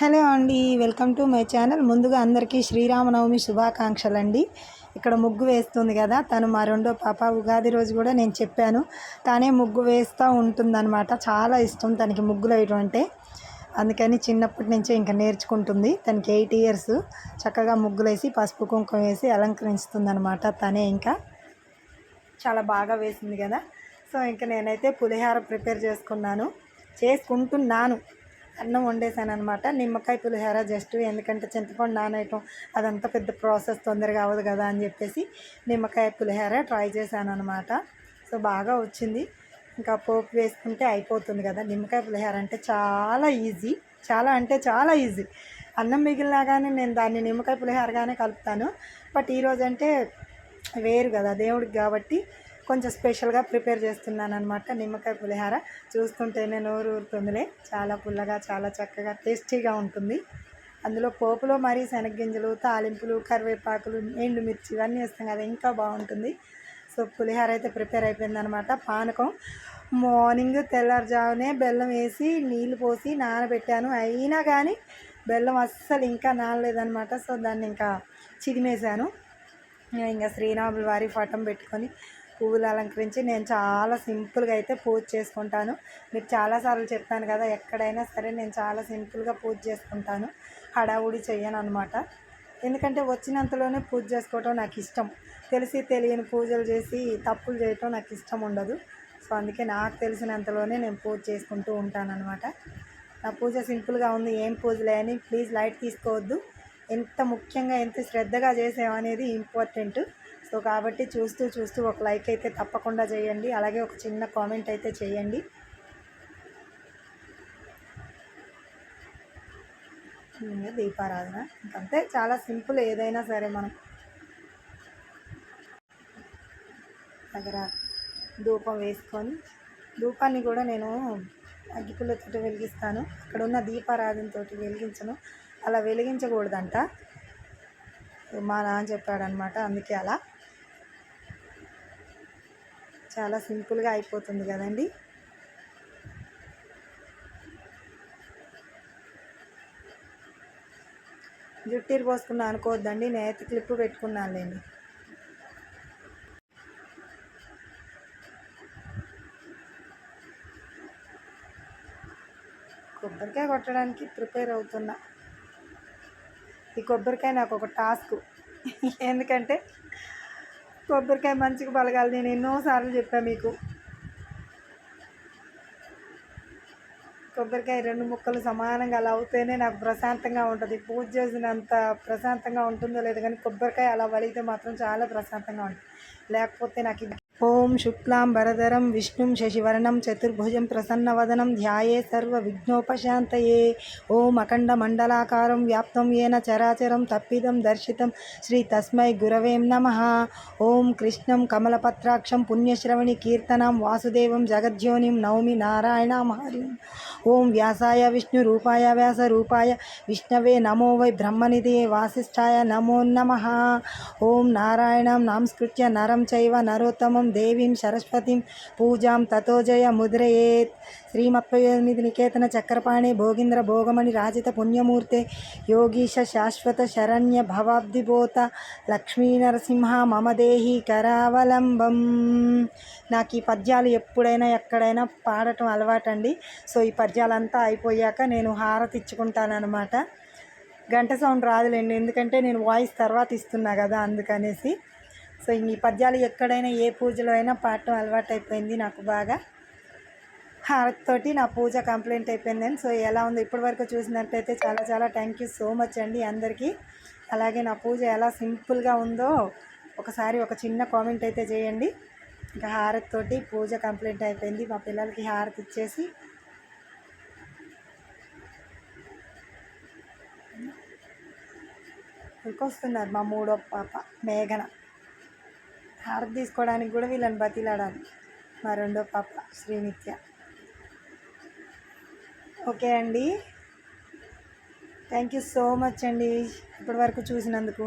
Hello అండి welcome to my channel. ముందుగా అందరికీ శ్రీరామనవమి శుభాకాంక్షలు అండి ఇక్కడ ముగ్గు వేస్తుంది కదా తను మా రెండో పాప ఉగాది రోజు కూడా నేను చెప్పాను. తానే ముగ్గు వేస్తూ ఉంటుందన్నమాట. చాలా ఇష్టం తనకి ముగ్గులు వేయడం అంటే. అందుకని చిన్నప్పటి నుంచే ఇంకా నేర్చుకుంటుంది. తనకి ఎయిట్ ఇయర్స్. చక్కగా ముగ్గులు వేసి పసుపు కుంకుమ వేసి అలంకరిస్తుంది అనమాట తనే ఇంకా. చాలా బాగా వేసింది కదా. సో ఇంకా నేనైతే పులిహార ప్రిపేర్ చేసుకున్నాను. చేసుకుంటున్నాను. అన్నం వండేసాను అనమాట నిమ్మకాయ పులిహోర జస్ట్ ఎందుకంటే చింతపండు నానేయటం అదంతా పెద్ద ప్రాసెస్ తొందరగా అవ్వదు కదా అని చెప్పేసి నిమ్మకాయ పులిహోర ట్రై చేశాను అనమాట సో బాగా వచ్చింది. ఇంకా పోపు వేసుకుంటే అయిపోతుంది కదా. నిమ్మకాయ పులిహోర అంటే చాలా ఈజీ చాలా అంటే చాలా ఈజీ అన్నం మిగిలినా కానీ నేను దాన్ని నిమ్మకాయ పులిహోరగానే కలుపుతాను. బట్ ఈరోజు అంటే వేరు కదా దేవుడికి కాబట్టి కొంచెం స్పెషల్గా ప్రిపేర్ చేస్తున్నాను అనమాట నిమ్మకాయ పులిహార. చూస్తుంటేనే నోరు ఊరుతుందిలే. చాలా పుల్లగా చాలా చక్కగా టేస్టీగా ఉంటుంది. అందులో పోపులో మరీ శనగ్గింజలు తాలింపులు కరివేపాకులు ఎండుమిర్చి ఇవన్నీ వేస్తాం కదా ఇంకా బాగుంటుంది. సో పులిహార అయితే ప్రిపేర్ అయిపోయిందనమాట పానకం మార్నింగ్ తెల్లారుజామునే బెల్లం వేసి నీళ్ళు పోసి నానబెట్టాను. అయినా కానీ బెల్లం అస్సలు ఇంకా నానలేదనమాట సో దాన్ని ఇంకా చిదిమేశాను. ఇంకా శ్రీరాముల వారి ఫటం పెట్టుకొని పువ్వులు అలంకరించి నేను చాలా సింపుల్గా అయితే పూజ చేసుకుంటాను. మీకు చాలాసార్లు చెప్పాను కదా ఎక్కడైనా సరే నేను చాలా సింపుల్గా పూజ చేసుకుంటాను. హడావుడి చెయ్యను అనమాట ఎందుకంటే వచ్చినంతలోనే పూజ చేసుకోవటం నాకు ఇష్టం. తెలిసి తెలియని పూజలు చేసి తప్పులు చేయటం నాకు ఇష్టం ఉండదు. సో అందుకే నాకు తెలిసినంతలోనే నేను పూజ చేసుకుంటూ ఉంటాను అనమాట నా పూజ సింపుల్గా ఉంది ఏం పూజలే అని ప్లీజ్ లైట్ తీసుకోవద్దు. ఎంత ముఖ్యంగా ఎంత శ్రద్ధగా చేసామనేది ఇంపార్టెంట్. సో కాబట్టి చూస్తూ చూస్తూ ఒక లైక్ అయితే తప్పకుండా చేయండి. అలాగే ఒక చిన్న కామెంట్ అయితే చేయండి. దీపారాధన. ఇంకంతే. చాలా సింపుల్ ఏదైనా సరే మనం దగ్గర ధూపం వేసుకొని ధూపాన్ని కూడా నేను అగ్గిపుల్లతో వెలిగిస్తాను. అక్కడ ఉన్న దీపారాధనతో వెలిగించను. అలా వెలిగించకూడదంట. మా నాన్న చెప్పాడనమాట అందుకే అలా. చాలా సింపుల్గా అయిపోతుంది కదండి. జుట్టీరు పోసుకున్నా అనుకోవద్దండి నేత క్లిప్ పెట్టుకున్నానులేండి కొబ్బరికాయ కొట్టడానికి ప్రిపేర్ అవుతున్నా. ఈ కొబ్బరికాయ నాకు ఒక టాస్క్. ఎందుకంటే కొబ్బరికాయ మంచిగా పలగాలి నేను ఎన్నోసార్లు చెప్పాను మీకు. కొబ్బరికాయ రెండు ముక్కలు సమానంగా అలా అవుతేనే నాకు ప్రశాంతంగా ఉంటుంది. పూజ చేసినంత ప్రశాంతంగా ఉంటుందో లేదో కానీ కొబ్బరికాయ అలా వలిగితే మాత్రం చాలా ప్రశాంతంగా ఉంటుంది. లేకపోతే నాకు ఓం శుక్లాం వరదరం విష్ణుం శశివర్ణం చతుర్భుజం ప్రసన్నవదనం ధ్యాయే సర్వ విఘ్నోపశాంతయే. ఓం అఖండ మండలాకారం వ్యాప్తం ఏన చరాచరం తప్పిదం దర్శితం శ్రీ తస్మై గురవేం నమ. ఓం కృష్ణం కమలపత్రాక్షం పుణ్యశ్రవణి కీర్తనం వాసుదేవం జగద్యోనిం నౌమి నారాయణ హరి ఓం వ్యాసాయ విష్ణు రూపాయ వ్యాస రూపాయ విష్ణవే నమో వై బ్రహ్మనిధి వాసిష్ఠాయ నమో నమ. ఓం నారాయణం నమస్కృత్య నరం చైవ నరోత్తమం దేవీం సరస్వతిం పూజాం తతోజయ ముద్రయేత్. శ్రీమత్పయోనిధి నికేతన చక్రపాణి భోగింద్ర భోగమణి రాజిత పుణ్యమూర్తే యోగీశ శాశ్వత శరణ్య భవాబ్దిబోత లక్ష్మీ నరసింహ మమ దేహి కరావలంబం. నాకు ఈ పద్యాలు ఎప్పుడైనా ఎక్కడైనా పాడటం అలవాటండి. సో ఈ పద్యాలంతా అయిపోయాక నేను హారతి ఇచ్చుకుంటానమాట గంట సౌండ్ రాదులేండి. ఎందుకంటే నేను వాయిస్ తర్వాత ఇస్తున్నా కదా అందుకనేసి. సో ఈ పద్యాలు ఎక్కడైనా ఏ పూజలో అయినా పాడటం అలవాటు అయిపోయింది నాకు బాగా. హారతితోటి నా పూజ కంప్లైంట్ అయిపోయిందని సో ఎలా ఉందో ఇప్పటి వరకు చూసినట్టయితే చాలా చాలా థ్యాంక్ యూ సో మచ్ అండి అందరికీ. అలాగే నా పూజ ఎలా సింపుల్గా ఉందో ఒకసారి ఒక చిన్న కామెంట్ అయితే చేయండి. ఇంకా హారతితోటి పూజ కంప్లీట్ అయిపోయింది. మా పిల్లలకి హారతి ఇచ్చేసి. ఇంకొస్తున్నారు మా మూడో పాప మేఘన. హారతి తీసుకోవడానికి కూడా వీళ్ళని బతిలాడాలి. మా రెండో పాప శ్రీనిత్య. ఓకే అండి. థ్యాంక్ యూ సో మచ్ అండి ఇప్పటివరకు చూసినందుకు.